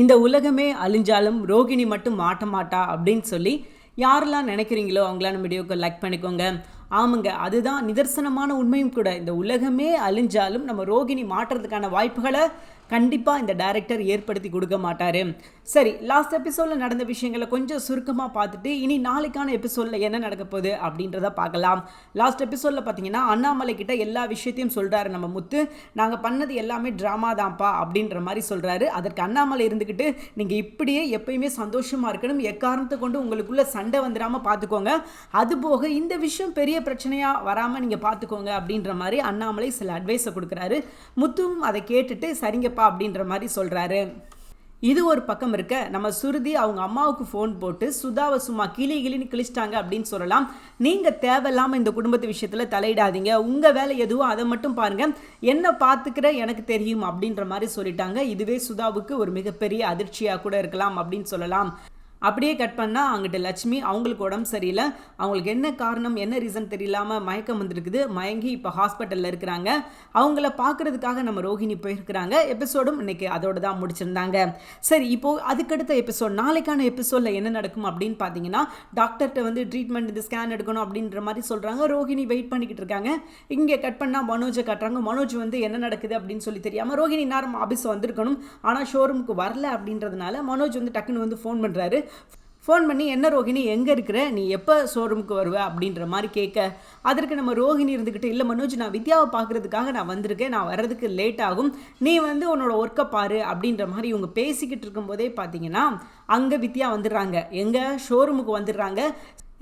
இந்த உலகமே அழிஞ்சாலும் ரோகிணி மட்டும் மாட்ட மாட்டா அப்படின்னு சொல்லி யாரெல்லாம் நினைக்கிறீங்களோ அவங்களாம் நம்ம வீடியோக்கு லைக் பண்ணிக்கோங்க. ஆமாங்க அதுதான் நிதர்சனமான உண்மையும் கூட. இந்த உலகமே அழிஞ்சாலும் நம்ம ரோகிணி மாட்டுறதுக்கான வாய்ப்புகளை கண்டிப்பாக இந்த டைரக்டர் ஏற்படுத்தி கொடுக்க மாட்டார். சரி லாஸ்ட் எபிசோடில் நடந்த விஷயங்களை கொஞ்சம் சுருக்கமாக பார்த்துட்டு இனி நாளைக்கான எபிசோடில் என்ன நடக்க போகுது அப்படின்றத பார்க்கலாம். லாஸ்ட் எபிசோடில் பார்த்தீங்கன்னா அண்ணாமலை கிட்ட எல்லா விஷயத்தையும் சொல்கிறாரு நம்ம முத்து. நாங்கள் பண்ணது எல்லாமே ட்ராமா தான்ப்பா அப்படின்ற மாதிரி சொல்கிறாரு அதற்கு அண்ணாமலை இருந்துக்கிட்டு நீங்கள் இப்படியே எப்பயுமே சந்தோஷமாக இருக்கணும். எக்காரணத்தை கொண்டு உங்களுக்குள்ளே சண்டை வந்துடாமல் பார்த்துக்கோங்க அதுபோக இந்த விஷயம் பெரிய பிரச்சனையாக வராமல் நீங்கள் பார்த்துக்கோங்க அப்படின்ற மாதிரி அண்ணாமலை சில அட்வைஸை கொடுக்குறாரு. முத்துவும் அதை கேட்டுட்டு இருப்பா அப்படின்ற மாதிரி சொல்கிறாரு இது ஒரு பக்கம் இருக்க நம்ம சுருதி அவங்க அம்மாவுக்கு ஃபோன் போட்டு சுதாவை சும்மா கிளி கிளின்னு கிழிச்சிட்டாங்க அப்படின்னு சொல்லலாம். நீங்கள் தேவையில்லாமல் இந்த குடும்பத்து விஷயத்தில் தலையிடாதீங்க. உங்கள் வேலை எதுவோ அதை மட்டும் பாருங்கள் என்ன பார்த்துக்கிற எனக்கு தெரியும் அப்படின்ற மாதிரி சொல்லிட்டாங்க. இதுவே சுதாவுக்கு ஒரு மிகப்பெரிய அதிர்ச்சியாக கூட இருக்கலாம் அப்படின்னு சொல்லலாம். அப்படியே கட் பண்ணால் அங்கிட்ட லட்சுமி அவங்களுக்கு உடம்பு சரியில்லை. அவங்களுக்கு என்ன காரணம் என்ன ரீசன் தெரியலாமல் மயக்கம் வந்திருக்குது. மயங்கி இப்போ ஹாஸ்பிட்டலில் இருக்கிறாங்க. அவங்கள பார்க்குறதுக்காக நம்ம ரோஹிணி போயிருக்கிறாங்க. எபிசோடும் இன்னைக்கு அதோட தான் முடிச்சிருந்தாங்க. சரி இப்போது அதுக்கடுத்த எபிசோட் நாளைக்கான எபிசோடில் என்ன நடக்கும் அப்படின்னு பார்த்தீங்கன்னா டாக்டர்கிட்ட வந்து ட்ரீட்மெண்ட் இது ஸ்கேன் எடுக்கணும் அப்படின்ற மாதிரி சொல்கிறாங்க ரோஹிணி வெயிட் பண்ணிக்கிட்டு இருக்காங்க. இங்கே கட் பண்ணால் மனோஜை காட்டுறாங்க. மனோஜ் வந்து என்ன நடக்குது அப்படின்னு சொல்லி தெரியாமல் ரோஹிணி நேரம் ஆஃபீஸ் வந்திருக்கணும். ஆனால் ஷோரூமுக்கு வரல அப்படின்றதுனால மனோஜ் வந்து டக்குன்னு வந்து ஃபோன் பண்ணுறாரு ஃபோன் பண்ணி என்ன ரோஹிணி எங்கே இருக்கிற? நீ எப்போ ஷோரூமுக்கு வருவ? அப்படின்ற மாதிரி கேட்க அதற்கு நம்ம ரோஹிணி இருந்துக்கிட்டு இல்லை மனோஜ் நான் வித்யாவை பார்க்குறதுக்காக நான் வந்திருக்கேன். நான் வர்றதுக்கு லேட் ஆகும். நீ வந்து உன்னோட ஒர்க்கை பாரு. அப்படின்ற மாதிரி இவங்க பேசிக்கிட்டு இருக்கும்போதே பார்த்தீங்கன்னா அங்கே வித்யா வந்துடுறாங்க. எங்கே ஷோரூமுக்கு வந்துடுறாங்க.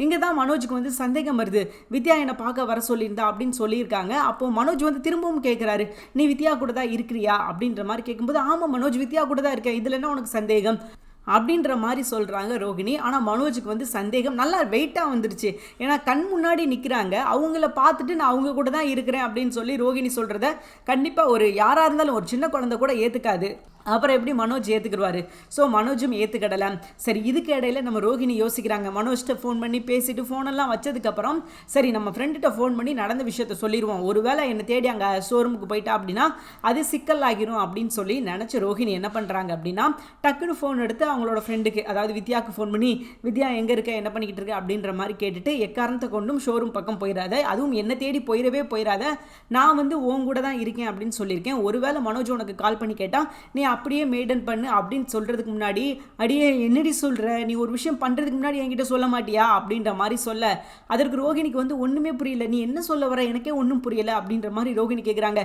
இங்கே தான் மனோஜுக்கு வந்து சந்தேகம் வருது. வித்யா என்னை பார்க்க வர சொல்லியிருந்தா? அப்படின்னு சொல்லியிருக்காங்க. அப்போ மனோஜ் வந்து திரும்பவும் கேட்குறாரு நீ வித்யா கூட தான் இருக்கிறியா? அப்படின்ற மாதிரி கேட்கும்போது ஆமாம் மனோஜ் வித்யா கூட தான் இருக்கேன். இதில் என்ன உனக்கு சந்தேகம்? அப்படின்ற மாதிரி சொல்கிறாங்க ரோகிணி ஆனால் மனோஜுக்கு வந்து சந்தேகம். நல்லா வெயிட்டாக வந்துருச்சு ஏன்னா கண் முன்னாடி நிற்கிறாங்க அவங்கள பார்த்துட்டு நான் அவங்க கூட தான் இருக்கிறேன் அப்படின்னு சொல்லி ரோகிணி சொல்கிறத கண்டிப்பாக ஒரு யாராக இருந்தாலும் ஒரு சின்ன குழந்தை கூட ஏற்றுக்காது அப்புறம் எப்படி மனோஜ் ஏற்றுக்கிடுவார் ஸோ மனோஜும் ஏற்றுக்கிடலை சரி இதுக்கு இடையில நம்ம ரோகிணி யோசிக்கிறாங்க. மனோஜ்கிட்ட ஃபோன் பண்ணி பேசிட்டு ஃபோனெல்லாம் வச்சதுக்கப்புறம் சரி நம்ம ஃப்ரெண்டுகிட்ட ஃபோன் பண்ணி நடந்த விஷயத்த சொல்லிடுவோம் ஒருவேளை என்னை தேடி அங்கே ஷோரூமுக்கு போயிட்டா அப்படின்னா அது சிக்கல் ஆகிரும் அப்படின்னு சொல்லி நினச்ச ரோஹிணி என்ன பண்ணுறாங்க அப்படின்னா டக்குன்னு ஃபோன் எடுத்து அவங்களோட ஃப்ரெண்டுக்கு அதாவது வித்யாவுக்கு ஃபோன் பண்ணி வித்யா எங்கே இருக்க? என்ன பண்ணிக்கிட்டு இருக்க? அப்படின்ற மாதிரி கேட்டுட்டு எக்காரணத்தை கொண்டும் ஷோரூம் பக்கம் போயிடாத அதுவும் என்னை தேடி போயிடவே போயிடாத நான் வந்து உன் கூட தான் இருக்கேன் அப்படின்னு சொல்லியிருக்கேன். ஒருவேளை மனோஜ் உனக்கு கால் பண்ணி கேட்டால் நீ அப்படியே மெயின்டைன் பண்ணு அப்படின்னு சொல்கிறதுக்கு முன்னாடி அடியே என்னடி சொல்கிற நீ ஒரு விஷயம் பண்ணுறதுக்கு முன்னாடி என்கிட்ட சொல்ல மாட்டியா? அப்படின்ற மாதிரி சொல்ல. அதற்கு ரோகிணிக்கு வந்து ஒன்றுமே புரியல. நீ என்ன சொல்ல வர? எனக்கே ஒன்றும் புரியல அப்படின்ற மாதிரி ரோகிணி கேட்குறாங்க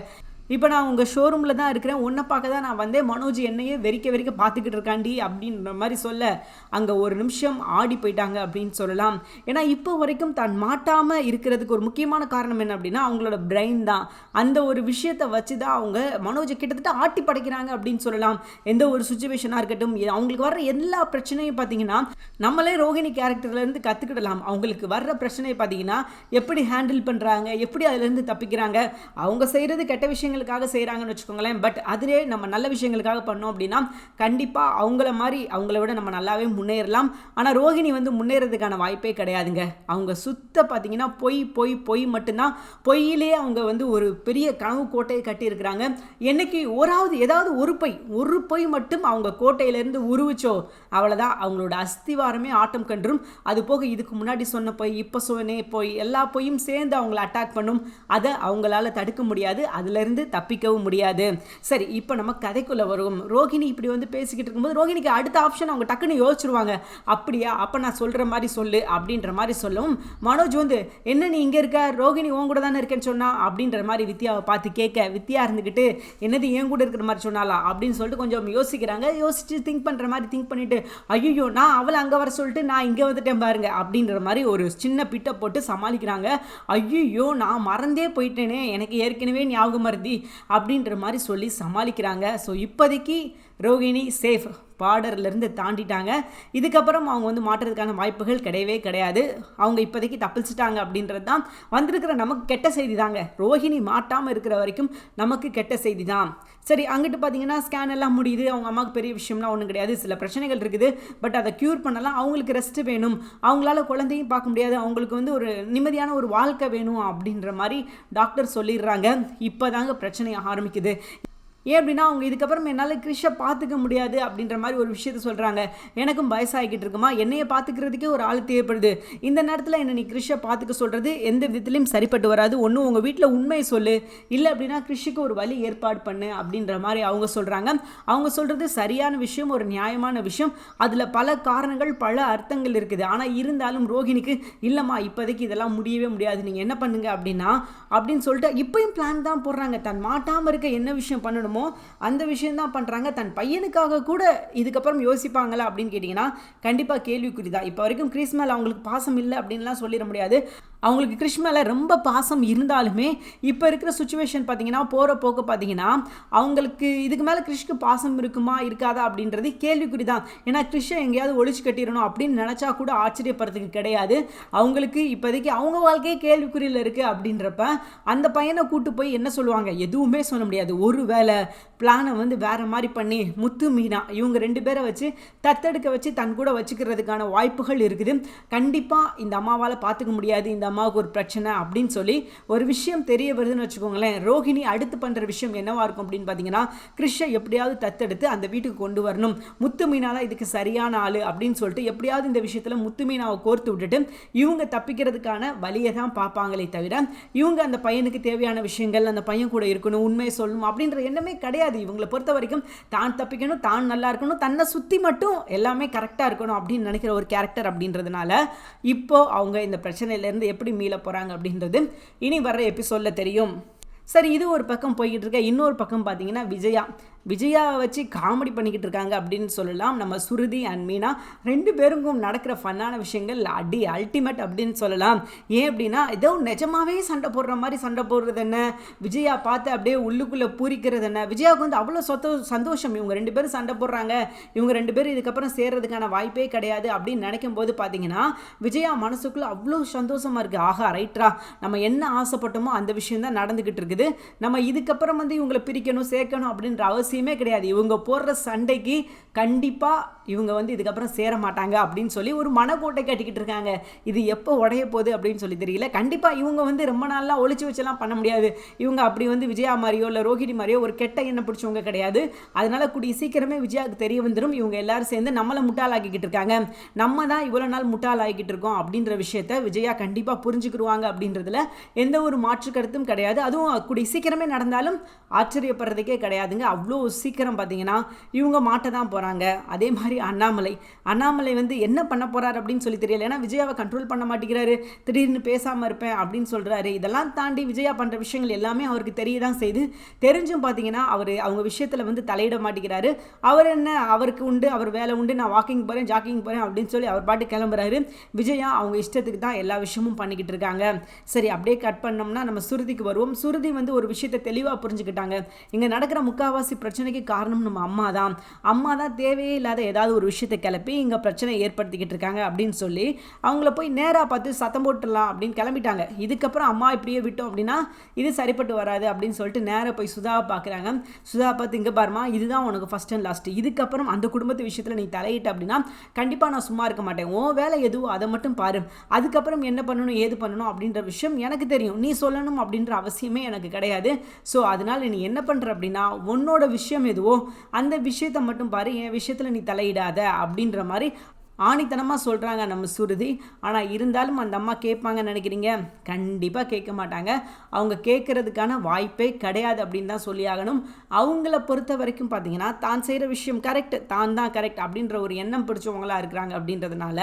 இப்போ நான் உங்கள் ஷோரூமில் தான் இருக்கிறேன். உன்னை பார்க்க தான் நான் வந்தேன். மனோஜ் என்னையே வெறிக்க வெறிக்க பார்த்துக்கிட்டு இருக்காண்டி அப்படின்ற மாதிரி சொல்ல அங்கே ஒரு நிமிஷம் ஆடி போயிட்டாங்க அப்படின்னு சொல்லலாம். ஏன்னா இப்போ வரைக்கும் தான் மாட்டாமல் இருக்கிறதுக்கு ஒரு முக்கியமான காரணம் என்ன அப்படின்னா அவங்களோட பிரெயின் தான். அந்த ஒரு விஷயத்தை வச்சு தான் அவங்க மனோஜை கிட்டத்தட்ட ஆட்டி படைக்கிறாங்க அப்படின்னு சொல்லலாம். எந்த ஒரு சுச்சுவேஷனாக இருக்கட்டும் அவங்களுக்கு வர்ற எல்லா பிரச்சனையும் பார்த்தீங்கன்னா நம்மளே ரோகிணி கேரக்டர்லேருந்து கற்றுக்கிடலாம் அவங்களுக்கு வர்ற பிரச்சனையை பார்த்தீங்கன்னா எப்படி ஹேண்டில் பண்ணுறாங்க எப்படி அதுலேருந்து தப்பிக்கிறாங்க அவங்க செய்கிறது கெட்ட விஷயங்கள் விஷயங்களுக்காக செய்கிறாங்கன்னு வச்சுக்கோங்களேன். பட் அதிலே நம்ம நல்ல விஷயங்களுக்காக பண்ணோம் அப்படின்னா கண்டிப்பாக அவங்கள மாதிரி அவங்கள விட நம்ம நல்லாவே முன்னேறலாம். ஆனால் ரோகிணி வந்து முன்னேறதுக்கான வாய்ப்பே கிடையாதுங்க. அவங்க சுத்த பார்த்தீங்கன்னா பொய் பொய் பொய் மட்டும்தான். பொய்யிலே அவங்க வந்து ஒரு பெரிய கனவு கோட்டையை கட்டியிருக்கிறாங்க. என்னைக்கு ஓராவது ஏதாவது ஒரு பொய் ஒரு பொய் மட்டும் அவங்க கோட்டையிலேருந்து உருவிச்சோ அவ்வளோதான் அவங்களோட அஸ்திவாரமே ஆட்டம் கன்றும். அது போக இதுக்கு முன்னாடி சொன்ன பொய் இப்போ சொன்னே பொய் எல்லா பொய்யும் சேர்ந்து அவங்கள அட்டாக் பண்ணும். அதை அவங்களால தடுக்க முடியாது. அதுலேருந்து தப்பிக்கவும் முடியாது. சரி இப்போ நம்ம கதைக்குள்ளே வருவோம் ரோஹிணி இப்படி வந்து பேசிக்கிட்டு இருக்கும்போது ரோஹிணிக்கு அடுத்த ஆப்ஷன் அவங்க டக்குன்னு யோசிச்சிருவாங்க. அப்படியா அப்போ நான் சொல்கிற மாதிரி சொல்லு அப்படின்ற மாதிரி சொல்லவும் மனோஜ் வந்து என்ன நீ இங்கே இருக்க? ரோகிணி உன் கூட தானே இருக்கேன்னு சொன்னா? அப்படின்ற மாதிரி வித்யாவை பார்த்து கேட்க வித்யா இருந்துக்கிட்டு என்னது என் கூட இருக்கிற மாதிரி சொன்னாலா அப்படின்னு சொல்லிட்டு கொஞ்சம் யோசிக்கிறாங்க. யோசிச்சு திங்க் பண்ணுற மாதிரி திங்க் பண்ணிட்டு ஐயோ நான் அவளை அங்கே வர சொல்லிட்டு நான் இங்கே வந்துட்டேன் பாருங்க அப்படின்ற மாதிரி ஒரு சின்ன பிட்டை போட்டு சமாளிக்கிறாங்க. ஐயோ நான் மறந்தே போயிட்டேனே. எனக்கு ஏற்கனவே ஞாபகம் மருதி அப்படின்ற மாதிரி சொல்லி சமாளிக்கிறாங்க. ஸோ இப்போதைக்கு ரோகிணி சேஃப் பார்டர்லேருந்து தாண்டிட்டாங்க. இதுக்கப்புறம் அவங்க வந்து மாற்றுறதுக்கான வாய்ப்புகள் கிடையவே கிடையாது. அவங்க இப்போதைக்கு தப்பிச்சிட்டாங்க அப்படின்றது தான் வந்திருக்கிற நமக்கு கெட்ட செய்தி தாங்க. ரோஹிணி மாட்டாமல் இருக்கிற வரைக்கும் நமக்கு கெட்ட செய்தி தான். சரி அங்கிட்டு பார்த்தீங்கன்னா ஸ்கேன் எல்லாம் முடியுது. அவங்க அம்மாவுக்கு பெரிய விஷயம்லாம் ஒன்றும் கிடையாது. சில பிரச்சனைகள் இருக்குது. பட் அதை க்யூர் பண்ணலாம். அவங்களுக்கு ரெஸ்ட் வேணும். அவங்களால குழந்தையும் பார்க்க முடியாது. அவங்களுக்கு வந்து ஒரு நிம்மதியான ஒரு வாழ்க்கை வேணும் அப்படின்ற மாதிரி டாக்டர் சொல்லிடுறாங்க. இப்போ தாங்க பிரச்சனை ஆரம்பிக்குது. ஏன் அப்படின்னா அவங்க இதுக்கப்புறம் என்னால் கிறிஷை பார்த்துக்க முடியாது அப்படின்ற மாதிரி ஒரு விஷயத்த சொல்கிறாங்க எனக்கும் வயசாகிக்கிட்டு இருக்குமா? என்னையை பார்த்துக்கிறதுக்கே ஒரு ஆள் தேவைப்படுது. இந்த நேரத்தில் என்னை நீ கிறிஷை பார்த்துக்க சொல்கிறது எந்த விதத்துலையும் சரிப்பட்டு வராது. ஒன்று உங்கள் வீட்டில் உண்மையை சொல்லு. இல்லை அப்படின்னா கிறிஷுக்கு ஒரு வழி ஏற்பாடு பண்ணு அப்படின்ற மாதிரி அவங்க சொல்கிறாங்க அவங்க சொல்கிறது சரியான விஷயம் ஒரு நியாயமான விஷயம். அதில் பல காரணங்கள் பல அர்த்தங்கள் இருக்குது. ஆனால் இருந்தாலும் ரோஹிணிக்கு இல்லைம்மா இப்போதைக்கு இதெல்லாம் முடியவே முடியாது. நீங்கள் என்ன பண்ணுங்க அப்படின்னா அப்படின்னு சொல்லிட்டு இப்பயும் பிளான் தான் போடுறாங்க. தன் மாட்டாமல் இருக்க என்ன விஷயம் பண்ணணும் அந்த விஷயந்தான் பண்ணுறாங்க தன் பையனுக்காக கூட இதுக்கப்புறம் யோசிப்பாங்களா அப்படின்னு கேட்டிங்கன்னா கண்டிப்பாக கேள்விக்குறி தான் இப்போ வரைக்கும் கிறிஸ் மேலே அவங்களுக்கு பாசம் இல்லை அப்படின்லாம் சொல்லிட முடியாது. அவங்களுக்கு கிறிஷ் மேலே ரொம்ப பாசம் இருந்தாலுமே இப்போ இருக்கிற சுச்சுவேஷன் பார்த்தீங்கன்னா போகிற போக்கு பார்த்தீங்கன்னா அவங்களுக்கு இதுக்கு மேலே கிருஷ்க்கு பாசம் இருக்குமா இருக்காதா அப்படின்றது கேள்விக்குறி தான் ஏன்னா கிருஷ்ணை எங்கேயாவது ஒழிச்சு கட்டிடணும் அப்படின்னு நினச்சா கூட ஆச்சரியப்படுறதுக்கு கிடையாது. அவங்களுக்கு இப்போதைக்கு அவங்க வாழ்க்கையே கேள்விக்குறியில் இருக்குது அப்படின்றப்ப அந்த பையனை கூட்டு போய் என்ன சொல்லுவாங்க? எதுவுமே சொல்ல முடியாது. ஒரு வேளை பிளானை வந்து வேறு மாதிரி பண்ணி முத்து மீனா இவங்க ரெண்டு பேரை வச்சு தத்தெடுக்க வச்சு தன் கூட வச்சுக்கிறதுக்கான வாய்ப்புகள் இருக்குது. கண்டிப்பாக இந்த அம்மாவால் பார்த்துக்க முடியாது இந்த அம்மாவுக்கு ஒரு பிரச்சனை அப்படின்னு சொல்லி ஒரு விஷயம் தெரிய வருதுன்னு வச்சுக்கோங்களேன். ரோஹிணி அடுத்து பண்ணுற விஷயம் என்னவாக இருக்கும் அப்படின்னு பார்த்தீங்கன்னா கிருஷ்ணை எப்படியாவது தத்தெடுத்து அந்த வீட்டுக்கு கொண்டு வரணும். முத்து மீனாலாம் இதுக்கு சரியான ஆள் அப்படின்னு சொல்லிட்டு எப்படியாவது இந்த விஷயத்தில் முத்து மீனாவை கோர்த்து விட்டுட்டு இவங்க தப்பிக்கிறதுக்கான வழியை தான் பார்ப்பாங்களே தவிர இவங்க அந்த பையனுக்கு தேவையான விஷயங்கள் அந்த பையன் கூட இருக்கணும் உண்மையை சொல்லணும் அப்படின்ற எண்ணமே கிடையாது. இவங்களை பொறுத்த வரைக்கும் தான் தப்பிக்கணும் தான் நல்லா இருக்கணும் தன்னை சுற்றி மட்டும் எல்லாமே கரெக்டாக இருக்கணும் அப்படின்னு நினைக்கிற ஒரு கேரக்டர் அப்படின்றதுனால இப்போ அவங்க இந்த பிரச்சனையிலேருந்து எப்படி மீள போகிறாங்க அப்படின்றது இனி வர்ற எபிசோடில் தெரியும். சரி இது ஒரு பக்கம் போய்கிட்டு இருக்க. இன்னொரு பக்கம் பார்த்தீங்கன்னா விஜயா. விஜயாவை வச்சு காமெடி பண்ணிக்கிட்டு இருக்காங்க அப்படின்னு சொல்லலாம். நம்ம சுருதி அண்ட் மீனா ரெண்டு பேருக்கும் நடக்கிற ஃபன்னான விஷயங்கள் அடி அல்டிமேட் அப்படின்னு சொல்லலாம். ஏன் அப்படின்னா ஏதோ நிஜமாவே சண்டை போடுற மாதிரி சண்டை போடுறது என்ன? விஜயா பார்த்து அப்படியே உள்ளுக்குள்ளே பூரிக்கிறது என்ன? விஜயாவுக்கு வந்து அவ்வளோ சொத்த சந்தோஷம். இவங்க ரெண்டு பேரும் சண்டை போடுறாங்க. இவங்க ரெண்டு பேரும் இதுக்கப்புறம் சேர்றதுக்கான வாய்ப்பே கிடையாது அப்படின்னு நினைக்கும் போது பார்த்தீங்கன்னா விஜயா மனசுக்குள்ளே அவ்வளோ சந்தோஷமாக இருக்குது ஆஹா ரைட்ரா நம்ம என்ன ஆசைப்பட்டோமோ அந்த விஷயம் தான் நடந்துக்கிட்டு இருக்குது. நம்ம இதுக்கப்புறம் வந்து இவங்களை பிரிக்கணும் சேர்க்கணும் அப்படின்ற அவசியம் கிடையாது. இவங்க போடுற சண்டைக்கு கண்டிப்பாக இவங்க வந்து இதுக்கப்புறம் சேர மாட்டாங்க அப்படின்னு சொல்லி ஒரு மனக்கோட்டை கட்டிக்கிட்டு இருக்காங்க. இது எப்போ உடைய போகுது அப்படின்னு சொல்லி தெரியல. கண்டிப்பாக இவங்க வந்து ரொம்ப நாளாக ஒழிச்சு வச்செல்லாம் பண்ண முடியாது. இவங்க அப்படி வந்து விஜயா மாதிரியோ இல்லை ரோஹிணி மாதிரியோ ஒரு கெட்ட எண்ணம் பிடிச்சவங்க கிடையாது. அதனால கூடிய சீக்கிரமே விஜயாவுக்கு தெரிய வந்துடும் இவங்க எல்லாரும் சேர்ந்து நம்மளை முட்டாளாக்கிக்கிட்டு இருக்காங்க. நம்ம தான் இவ்வளோ நாள் முட்டாளாக்கிட்டு இருக்கோம் அப்படின்ற விஷயத்த விஜயா கண்டிப்பாக புரிஞ்சுக்கிடுவாங்க அப்படின்றதுல எந்த ஒரு மாற்று கருத்தும் கிடையாது. அதுவும் கூடிய சீக்கிரமே நடந்தாலும் ஆச்சரியப்படுறதுக்கே கிடையாதுங்க. அவ்வளோ சீக்கிரம் பார்த்தீங்கன்னா இவங்க மாட்ட தான் போகிறாங்க அதே மாதிரி அண்ணாமலை. அண்ணாமலை வந்து என்ன பண்ண போகிறார் அப்படின்னு சொல்லி தெரியல. ஏன்னா விஜயாவை கண்ட்ரோல் பண்ண மாட்டேங்கிறாரு. திடீர்னு பேசாமல் இருப்பேன் அப்படின்னு சொல்கிறாரு இதெல்லாம் தாண்டி விஜயா பண்ணுற விஷயங்கள் எல்லாமே அவருக்கு தெரிய தான் செய்து. தெரிஞ்சும் பார்த்தீங்கன்னா அவர் அவங்க விஷயத்தில் வந்து தலையிட மாட்டேங்கிறாரு. அவர் என்ன அவருக்கு உண்டு அவர் வேலை உண்டு நான் வாக்கிங் போகிறேன் ஜாக்கிங் போகிறேன் அப்படின்னு சொல்லி அவர் பாட்டு கிளம்புறாரு. விஜயா அவங்க இஷ்டத்துக்கு தான் எல்லா விஷயமும் பண்ணிக்கிட்டு இருக்காங்க. சரி அப்படியே கட் பண்ணோம்னா நம்ம சுருதிக்கு வருவோம். சுருதி வந்து ஒரு விஷயத்தை தெளிவாக புரிஞ்சுக்கிட்டாங்க. இங்கே நடக்கிற முக்காவாசி பிரச்சனைக்கு காரணம் நம்ம அம்மா தான் அம்மா தான் தேவையே இல்லாத ஏதாவது ஒரு விஷயத்தை கிளப்பி இங்கே பிரச்சனை ஏற்படுத்திக்கிட்டு இருக்காங்க அப்படின்னு சொல்லி அவங்கள போய் நேராக பார்த்து சத்தம் போட்டுடலாம் அப்படின்னு கிளம்பிட்டாங்க. இதுக்கப்புறம் அம்மா இப்படியே விட்டோம் அப்படின்னா இது சரிப்பட்டு வராது அப்படின்னு சொல்லிட்டு நேராக போய் சுதாவை பார்க்குறாங்க. சுதா பார்த்து இங்கே பாருமா இதுதான் உனக்கு ஃபஸ்ட் அண்ட் லாஸ்ட் இதுக்கப்புறம் அந்த குடும்பத்து விஷயத்தில் நீ தலையிட்ட அப்படின்னா கண்டிப்பாக நான் சும்மா இருக்க மாட்டேன். ஓ வேலை எதுவோ அதை மட்டும் பாரு. அதுக்கப்புறம் என்ன பண்ணணும் ஏது பண்ணணும் அப்படின்ற விஷயம் எனக்கு தெரியும். நீ சொல்லணும் அப்படின்ற அவசியமே எனக்கு கிடையாது. ஸோ அதனால் நீ என்ன பண்ணுற அப்படின்னா உன்னோட விஷயம் எதுவோ அந்த விஷயத்தை மட்டும் பாரு. என் விஷயத்தில் நீ தலையிடாத அப்படின்ற மாதிரி ஆணித்தனமாக சொல்கிறாங்க நம்ம சுருதி. ஆனால் இருந்தாலும் அந்த அம்மா கேட்பாங்கன்னு நினைக்கிறீங்க? கண்டிப்பாக கேட்க மாட்டாங்க. அவங்க கேட்குறதுக்கான வாய்ப்பே கிடையாது அப்படின்னு தான் சொல்லி ஆகணும். அவங்கள பொறுத்த வரைக்கும் பார்த்தீங்கன்னா தான் செய்கிற விஷயம் கரெக்ட் தான் தான் கரெக்ட் அப்படின்ற ஒரு எண்ணம் பிடிச்சவங்களா இருக்கிறாங்க அப்படின்றதுனால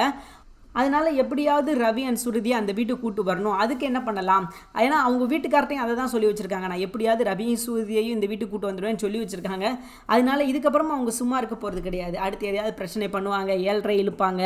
அதனால் எப்படியாவது ரவி அண்ட் சுருதியை அந்த வீட்டுக்கு கூட்டு வரணும். அதுக்கு என்ன பண்ணலாம்? ஏன்னா அவங்க வீட்டுக்கார்ட்டையும் அதை தான் சொல்லி வச்சுருக்காங்க. நான் எப்படியாவது ரவியும் சுருதியையும் இந்த வீட்டுக்கு கூட்டு வந்துடுவேன்னு சொல்லி வச்சுருக்காங்க. அதனால இதுக்கப்புறமா அவங்க சும்மா இருக்க போகிறது கிடையாது. அடுத்து எதையாவது பிரச்சனை பண்ணுவாங்க ஏழ்ரை இழுப்பாங்க.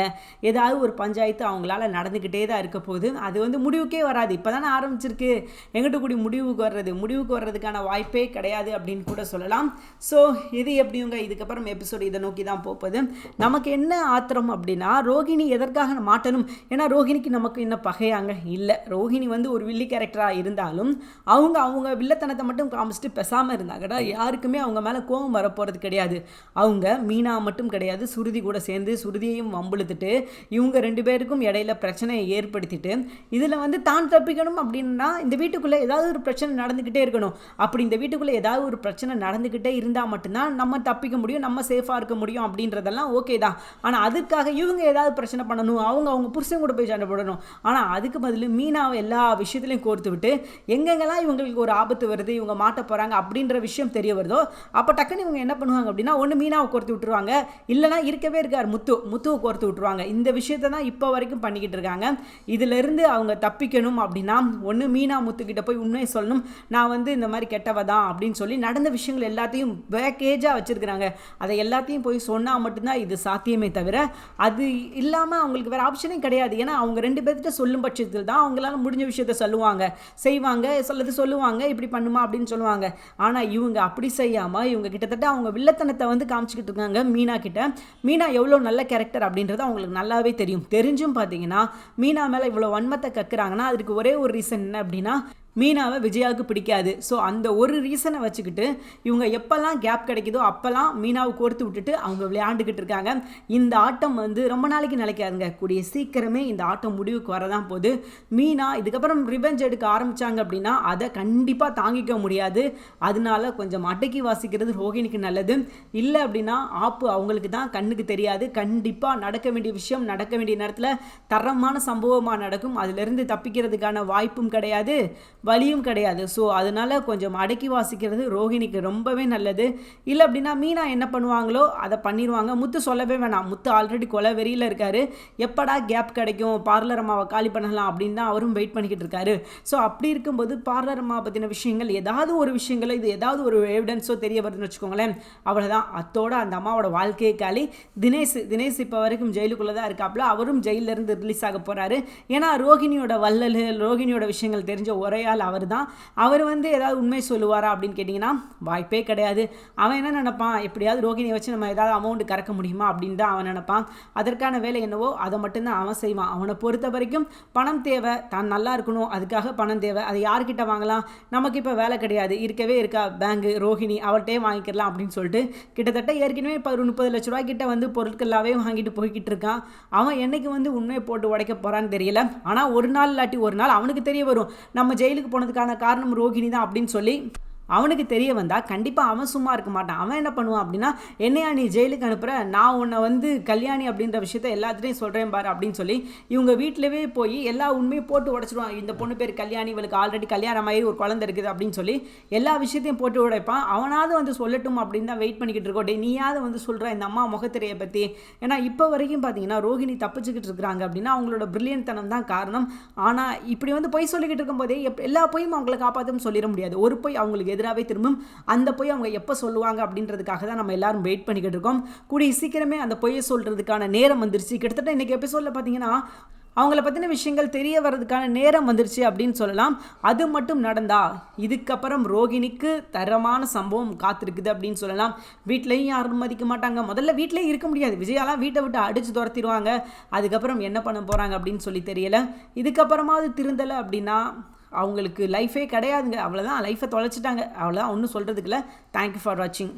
ஏதாவது ஒரு பஞ்சாயத்து அவங்களால நடந்துக்கிட்டே தான் இருக்க போகுது. அது வந்து முடிவுக்கே வராது. இப்போ தானே ஆரம்பிச்சிருக்கு. எங்கிட்ட கூடி முடிவுக்கு வர்றது. முடிவுக்கு வர்றதுக்கான வாய்ப்பே கிடையாது அப்படின்னு கூட சொல்லலாம். ஸோ இது எப்படிங்க இதுக்கப்புறம் எபிசோடு இதை நோக்கி தான் போகுது. நமக்கு என்ன ஆத்திரம் அப்படின்னா ரோகிணி எதற்காக மாற்ற காட்டணும். ஏன்னா ரோஹிணிக்கு நமக்கு என்ன பகையாங்க இல்லை. ரோஹிணி வந்து ஒரு வில்லி கேரக்டராக இருந்தாலும் அவங்க அவங்க வில்லத்தனத்தை மட்டும் காமிச்சிட்டு பேசாமல் இருந்தாங்கடா யாருக்குமே அவங்க மேலே கோபம் வரப்போகிறது கிடையாது. அவங்க மீனா மட்டும் கிடையாது. சுருதி கூட சேர்ந்து சுருதியையும் வம்புழுத்துட்டு இவங்க ரெண்டு பேருக்கும் இடையில பிரச்சனையை ஏற்படுத்திட்டு இதில் வந்து தான் தப்பிக்கணும் அப்படின்னா இந்த வீட்டுக்குள்ளே ஏதாவது ஒரு பிரச்சனை நடந்துக்கிட்டே இருக்கணும். அப்படி இந்த வீட்டுக்குள்ளே ஏதாவது ஒரு பிரச்சனை நடந்துக்கிட்டே இருந்தால் மட்டும்தான் நம்ம தப்பிக்க முடியும் நம்ம சேஃபாக இருக்க முடியும் அப்படின்றதெல்லாம் ஓகே தான். ஆனால் அதுக்காக இவங்க ஏதாவது பிரச்சனை பண்ணணும் அவங்க அவங்க புருஷன் கூட போய் சண்டை போடணும். ஆனால் அதுக்கு பதில் மீனாவை எல்லா விஷயத்துலையும் கோர்த்து விட்டு எங்கெங்கெல்லாம் இவங்களுக்கு ஒரு ஆபத்து வருது இவங்க மாட்ட போகிறாங்க அப்படின்ற விஷயம் தெரிய வருதோ அப்போ டக்குன்னு இவங்க என்ன பண்ணுவாங்க அப்படின்னா ஒன்று மீனாவை கோர்த்து விட்டுருவாங்க. இல்லைனா இருக்கவே இருக்கார் முத்து. முத்துவை கோர்த்து விட்டுருவாங்க. இந்த விஷயத்தை தான் இப்போ வரைக்கும் பண்ணிக்கிட்டு இருக்காங்க. இதிலிருந்து அவங்க தப்பிக்கணும் அப்படின்னா ஒன்று மீனா முத்துக்கிட்ட போய் உண்மையை சொல்லணும். நான் வந்து இந்த மாதிரி கெட்டவ தான் அப்படின்னு சொல்லி நடந்த விஷயங்கள் எல்லாத்தையும் பேக்கேஜாக வச்சுருக்குறாங்க. அதை எல்லாத்தையும் போய் சொன்னால் மட்டும்தான் இது சாத்தியமே தவிர அது இல்லாமல் அவங்களுக்கு வேறு ஆப்ஷன் கிடையாது. ஏன்னா அவங்க ரெண்டு பேர்த்திட்ட சொல்லும் பட்சத்தில் தான் அவங்களால முடிஞ்ச விஷயத்த சொல்லுவாங்க. செய்வாங்க சொல்லது சொல்லுவாங்க இப்படி பண்ணுமா அப்படின்னு சொல்லுவாங்க. ஆனால் இவங்க அப்படி செய்யாமல் இவங்க கிட்டத்தட்ட அவங்க வில்லத்தனத்தை வந்து காமிச்சிக்கிட்டு இருக்காங்க மீனா கிட்ட. மீனா எவ்வளோ நல்ல கேரக்டர் அப்படின்றது அவங்களுக்கு நல்லாவே தெரியும். தெரிஞ்சும் பார்த்தீங்கன்னா மீனா மேலே இவ்வளோ வன்மத்தை கக்குறாங்கன்னா அதுக்கு ஒரே ஒரு ரீசன் என்ன அப்படின்னா மீனாவை விஜயாவுக்கு பிடிக்காது. ஸோ அந்த ஒரு ரீசனை வச்சுக்கிட்டு இவங்க எப்போல்லாம் கேப் கிடைக்குதோ அப்போல்லாம் மீனாவை கோர்த்து விட்டுட்டு அவங்க விளையாண்டுக்கிட்டு இருக்காங்க. இந்த ஆட்டம் வந்து ரொம்ப நாளைக்கு நிலைக்காதுங்க. கூடிய சீக்கிரமே இந்த ஆட்டம் முடிவுக்கு வரதான் போது மீனா இதுக்கப்புறம் ரிவெஞ்ச் எடுக்க ஆரம்பித்தாங்க அப்படின்னா அதை கண்டிப்பாக தாங்கிக்க முடியாது. அதனால கொஞ்சம் அடக்கி வாசிக்கிறது ரோஹிணிக்கு நல்லது. இல்லை அப்படின்னா ஆப்பு அவங்களுக்கு தான் கண்ணுக்கு தெரியாது. கண்டிப்பாக நடக்க வேண்டிய விஷயம் நடக்க வேண்டிய நேரத்தில் தரமான சம்பவமாக நடக்கும். அதிலிருந்து தப்பிக்கிறதுக்கான வாய்ப்பும் கிடையாது. வலியும் கிடையாது. ஸோ அதனால் கொஞ்சம் அடக்கி வாசிக்கிறது ரோஹிணிக்கு ரொம்பவே நல்லது. இல்லை அப்படின்னா மீனா என்ன பண்ணுவாங்களோ அதை பண்ணிடுவாங்க முத்து சொல்லவே வேணாம். முத்து ஆல்ரெடி கொலை வெறியில் இருக்கார். எப்படா கேப் கிடைக்கும்? பார்லர் அம்மாவை காலி பண்ணலாம் அப்படின்னு தான் அவரும் வெயிட் பண்ணிக்கிட்டு இருக்காரு. ஸோ அப்படி இருக்கும்போது பார்லர் அம்மா பற்றின விஷயங்கள் ஏதாவது ஒரு விஷயங்களோ இது ஏதாவது ஒரு எவிடன்ஸோ தெரிய வருதுன்னு வச்சுக்கோங்களேன். அவ்வளோதான் அத்தோட அந்த அம்மாவோட வாழ்க்கையை காலி. தினேஷ் தினேஷ் இப்போ வரைக்கும் ஜெயிலுக்குள்ளே தான் இருக்காப்புல. அவரும் ஜெயிலிருந்து ரிலீஸ் ஆக போகிறாரு ஏன்னா ரோஹிணியோட வல்லல் ரோஹிணியோட விஷயங்கள் தெரிஞ்ச ஒரே ஆள் அவர் தான். அவர் வந்து ஏதாவது உண்மை சொல்லுவாரா அப்படின்னு கேட்டிங்கன்னா வாய்ப்பே கிடையாது. அவன் என்ன நினப்பான்? எப்படியாவது ரோகிணியை வச்சு நம்ம ஏதாவது அமௌண்ட் கறக்க முடியுமா அப்படின்னு தான் அவன் நினப்பான். அதற்கான வேலை என்னவோ அதை மட்டும்தான் அவன் செய்வான். அவனை பொறுத்த வரைக்கும் பணம் தேவை. தான் நல்லா இருக்கணும். அதுக்காக பணம் தேவை. அதை யார்கிட்ட வாங்கலாம்? நமக்கு இப்போ வேலை கிடையாது. இருக்கவே இருக்கா? பேங்கு ரோஹிணி அவள்கிட்டே வாங்கிக்கலாம் அப்படின்னு சொல்லிட்டு கிட்டத்தட்ட ஏற்கனவே இப்போ ஒரு முப்பது லட்ச ரூபாய் கிட்ட வந்து பொருட்களாகவே வாங்கிட்டு போய்கிட்டு இருக்கான். அவன் என்னைக்கு வந்து உண்மையை போட்டு உடைக்க போகிறான்னு தெரியல. ஆனால் ஒரு நாள் இல்லாட்டி ஒரு நாள் அவனுக்கு தெரிய வரும். நம்ம ஜெயிலுக்கு போனதுக்கான காரணம் ரோகிணி தான் அப்படின்னு சொல்லி அவனுக்கு தெரிய வந்தால் கண்டிப்பாக அவன் சும்மா இருக்க மாட்டான். அவன் என்ன பண்ணுவான் அப்படின்னா என்னையா நீ ஜெயிலுக்கு அனுப்புகிற நான் உன்னை வந்து கல்யாணி அப்படின்ற விஷயத்த எல்லாத்துலேயும் சொல்கிறேன் பாரு அப்படின்னு சொல்லி இவங்க வீட்டிலவே போய் எல்லா உண்மையும் போட்டு உடச்சிடுவான் இந்த பொண்ணு பேர் கல்யாணி இவளுக்கு ஆல்ரெடி கல்யாணம் மாதிரி ஒரு குழந்தை இருக்குது அப்படின்னு சொல்லி எல்லா விஷயத்தையும் போட்டு உடைப்பான். அவனாவது வந்து சொல்லட்டும் அப்படின்னு தான் வெயிட் பண்ணிக்கிட்டு இருக்கோம். டே நீயாவது வந்து சொல்கிற இந்த அம்மா முகத்திரையை பற்றி ஏன்னா இப்போ வரைக்கும் பார்த்தீங்கன்னா ரோஹிணி தப்பிச்சுக்கிட்டு இருக்கிறாங்க அப்படின்னா அவங்களோட பிரில்லியன் தனம் தான் காரணம். ஆனால் இப்படி வந்து பொய் சொல்லிக்கிட்டு இருக்கும்போதே எப் எல்லா பொய்யும் அவங்களை காப்பாற்றும் சொல்லிட முடியாது. ஒரு பொய் அவங்களுக்கு எது எதிராகவே திரும்பும். அந்த பொய் அவங்க எப்போ சொல்லுவாங்க அப்படின்றதுக்காக தான் நம்ம எல்லாரும் வெயிட் பண்ணிக்கிட்டு இருக்கோம். கூடிய சீக்கிரமே அந்த பொய்யை சொல்கிறதுக்கான நேரம் வந்துருச்சு. கிட்டத்தட்ட இன்றைக்கி எபிசோடில் பார்த்தீங்கன்னா அவங்கள பற்றின விஷயங்கள் தெரிய வர்றதுக்கான நேரம் வந்துருச்சு அப்படின்னு சொல்லலாம். அது மட்டும் நடந்தா இதுக்கப்புறம் ரோகிணிக்கு தரமான சம்பவம் காத்திருக்குது அப்படின்னு சொல்லலாம். வீட்லேயும் யாரும் மதிக்க மாட்டாங்க. முதல்ல வீட்டிலேயே இருக்க முடியாது. விஜயாலாம் வீட்டை விட்டு அடித்து துரத்திடுவாங்க. அதுக்கப்புறம் என்ன பண்ண போகிறாங்க அப்படின்னு சொல்லி தெரியல. இதுக்கப்புறமா அது திருந்தலை அப்படின்னா அவங்களுக்கு லைஃபே கிடையாதுங்க. அவ்வளோதான் லைஃப்பை தொலைச்சிட்டாங்க. அவ்வளோதான் ஒன்றும் சொல்கிறதுக்கு இல்லை. தேங்க்யூ ஃபார் வாட்சிங்